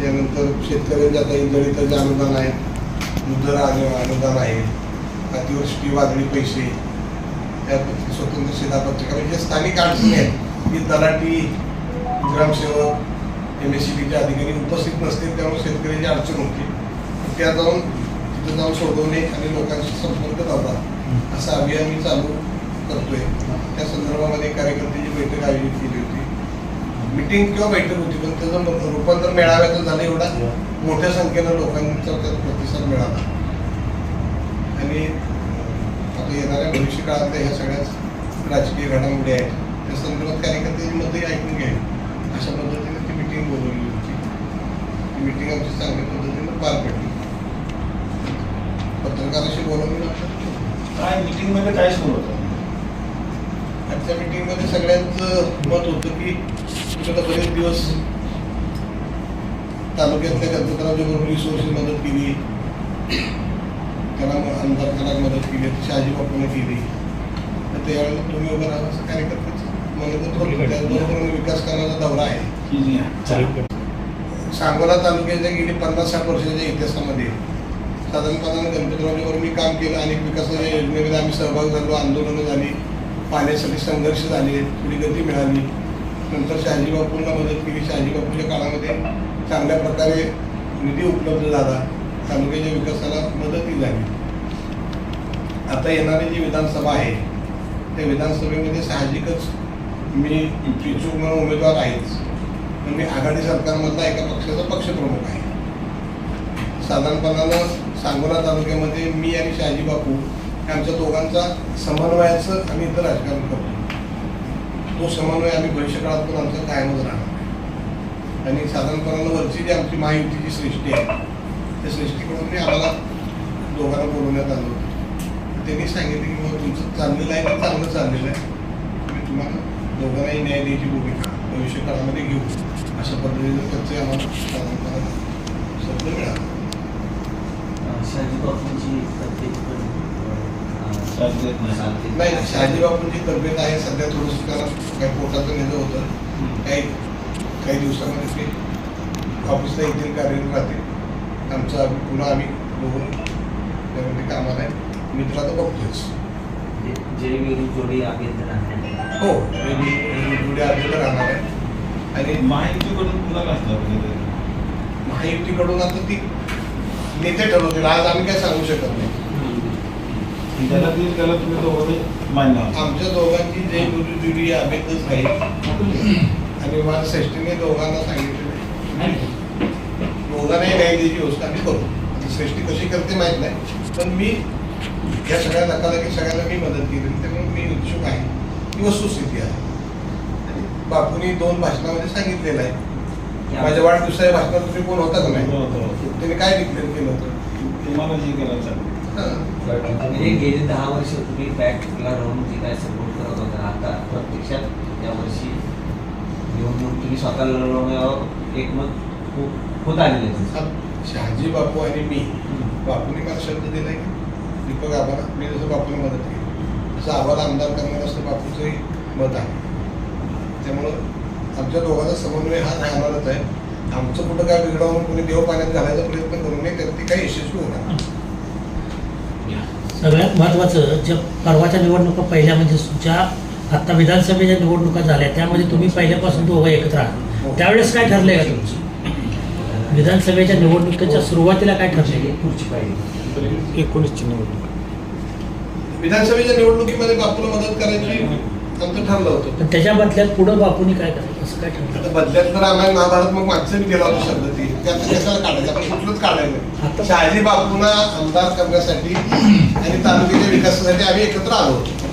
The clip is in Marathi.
त्यानंतर शेतकऱ्यांच्या आता जे अनुदान आहे. मुद्रा अनुदान आहे. अतिवृष्टी वादळी पैसे त्यापैकी स्वतंत्र शिधापत्रिका म्हणजे स्थानिक अडचणी आहेत की तलाठी ग्रामसेवक एम एस सी बीचे अधिकारी उपस्थित नसतील त्यामुळे शेतकऱ्याची अडचण होती. त्या जाऊन तिथं जाऊन सोडवणे आणि लोकांशी संपर्क साधला असं अभियान मी चालू करतोय. त्या संदर्भामध्ये कार्यकर्त्याची बैठक आयोजित केली होती. मिटिंग किंवा बैठक होती पण त्याचं रूपांतर मेळाव्याचं झालं एवढा. मोठ्या संख्येनं लोकांचा त्यात प्रतिसाद मिळाला. आणि आता येणाऱ्या भविष्य काळातल्या ह्या सगळ्याच राजकीय घडामोडी आहेत. त्या संदर्भात कार्यकर्त्यांची मतही ऐकून घ्यावी अशा पद्धतीने ती मिटिंग बोलवली होती. ती मिटिंग आमची चांगल्या पद्धतीने पार पडली. पत्रकाराशी बोलवलं नंतर काय मीटिंगमध्ये काय सुरू होतं आजच्या मीटिंगमध्ये सगळ्यांचं मत होतं की तुमच्याकडे बरेच दिवस तालुक्यातल्या गणपतरावच्या बरोबर रिसोर्सेस मदत केली. त्याला म- आमदार करायला मदत केली. शहाजी बापूने केली. तर त्यावेळेला तुम्ही उभं राहा असं कार्यकर्त्याचं मनोगत होतं त्याचबरोबर विकास करण्याचा दौरा आहे. सांगोला तालुक्याच्या गेली पन्नास साठ वर्षाच्या इतिहासामध्ये साधारणपणाने गणपतरावच्यावर मी काम केलं अनेक विकासाच्या योजनेमध्ये आम्ही सहभाग झालो. आंदोलनं झाली. पाण्यासाठी संघर्ष झाले. थोडी गती मिळाली. नंतर शहाजी बापूंना म्हणजे मदत केली शहाजी बापूच्या काळामध्ये चांगल्या प्रकारे निधी उपलब्ध झाला. तालुक्याच्या विकासाला मदतही झाली. आता येणारी जी विधानसभा आहे त्या विधानसभेमध्ये साहजिकच मी इच्छुक म्हणून उमेदवार आहेच. पण मी आघाडी सरकारमधला एका पक्षाचा पक्षप्रमुख आहे. साधारणपणानं सांगोला तालुक्यामध्ये मी आणि शहाजी बापू हे आमच्या दोघांचा समन्वयाचं आम्ही इथं राजकारण करतो. तो समन्वय आम्ही भविष्यकाळात पण आमचा कायमच राहणार. आणि साधारणपणानं वरची जी आमची महायुतीची सृष्टी आहे त्या सृष्टीकडून आम्हाला दोघांना बोलवण्यात आलं होतं. त्यांनी सांगितलं की मग तुमचं चाललेलं आहे ते चांगलं चाललेलं आहे. मी तुम्हाला दोघांनाही न्याय द्यायची भूमिका भविष्य काळामध्ये घेऊ. अशा पद्धतीनं त्याचे आम्हाला साधारणपणे शब्द मिळाला. शहाजी बापूंची प्रत्येक नाही. नाही शहाजी बापूंची तब्येत आहे सध्या थोडंसं त्याला काही पोटाचं नेलं होतं. काही काही दिवसामध्ये ते ऑफिसला येथील कार्यरत राहते आमचं आम्ही पुन्हा आम्ही बघून त्यामध्ये कामाला आहे. मी तुला तर बघतोच जे- जोडी आणण्यात हो पुढे आलेलं राहणार आहे. आणि माहितीकडून कुणाला पाहिजे महायुतीकडून आता ती नेते ठरवतील. आज आम्ही काय सांगू शकत नाही. त्याला ती त्याला तुम्ही दोघांनी मान्य. आमच्या दोघांची जे गुरु जुडी अभेदच आहे आणि मला श्रेष्ठीने दोघांना सांगितलेलं दोघांनाही द्यायची व्यवस्था आम्ही करू. श्रेष्ठी कशी करते माहीत नाही. पण मी या सगळ्या धक्काधक्की सगळ्यांना मी मदत केली. त्यामुळे मी इच्छुक आहे. ही वस्तुस्थिती आहे. बापूंनी दोन भाषणामध्ये सांगितलेलं आहे. माझ्या वाढदिवसाच्या भाषणात तुम्ही कोण होता का नाही. त्यांनी काय डिक्लेअर केलं होतं? तुम्हाला जे करायचं. म्हणजे गेली दहा वर्ष तुम्ही बॅकला राहून जे काय सपोर्ट करत होता आता प्रत्यक्षात या वर्षी निवडणूक तुम्ही स्वतः लढवण्यावर एकमत हो- होत आलेले शहाजी बापू आणि मी बापूने मला शब्द दिलाय की? दीपक आम्हाला मी जसं बापूने मदत केली तसं आम्हाला आमदार करणार असं बापूचंही मत आहे. त्यामुळं आमच्या दोघांचा समन्वय हा राहणारच आहे. आमचं कुठं काय बिघडवून कोणी देव पाण्यात घालायचा प्रयत्न करू नये तर ती काही यशस्वी होणार. सगळ्यात महत्त्वाचं जे परवाच्या निवडणुका पहिल्या म्हणजे तुमच्या आत्ता विधानसभेच्या निवडणुका झाल्या त्यामध्ये तुम्ही पहिल्यापासून दोघं एकत्र आहात. त्यावेळेस काय ठरलंय का तुमचं? विधानसभेच्या निवडणुकीच्या सुरुवातीला काय ठरलंय? पुढची पाहिजे एकोणीसची निवडणूक. विधानसभेच्या निवडणुकीमध्ये बापूला मदत करायची? आमचं ठरलं होतं. पण त्याच्या बदल्यात पुढं बापूंनी काय करायचं असं काय ठरलं? आता बदल्यात तर आम्हाला महाभारत मग मागचं गेला होता शब्द ती. त्यात कशाला काढायचं? आपण कुठलंच काढायचं शहाजी बापूंना आमदार करण्यासाठी आणि तालुक्याच्या विकासासाठी आम्ही एकत्र आलो होतो.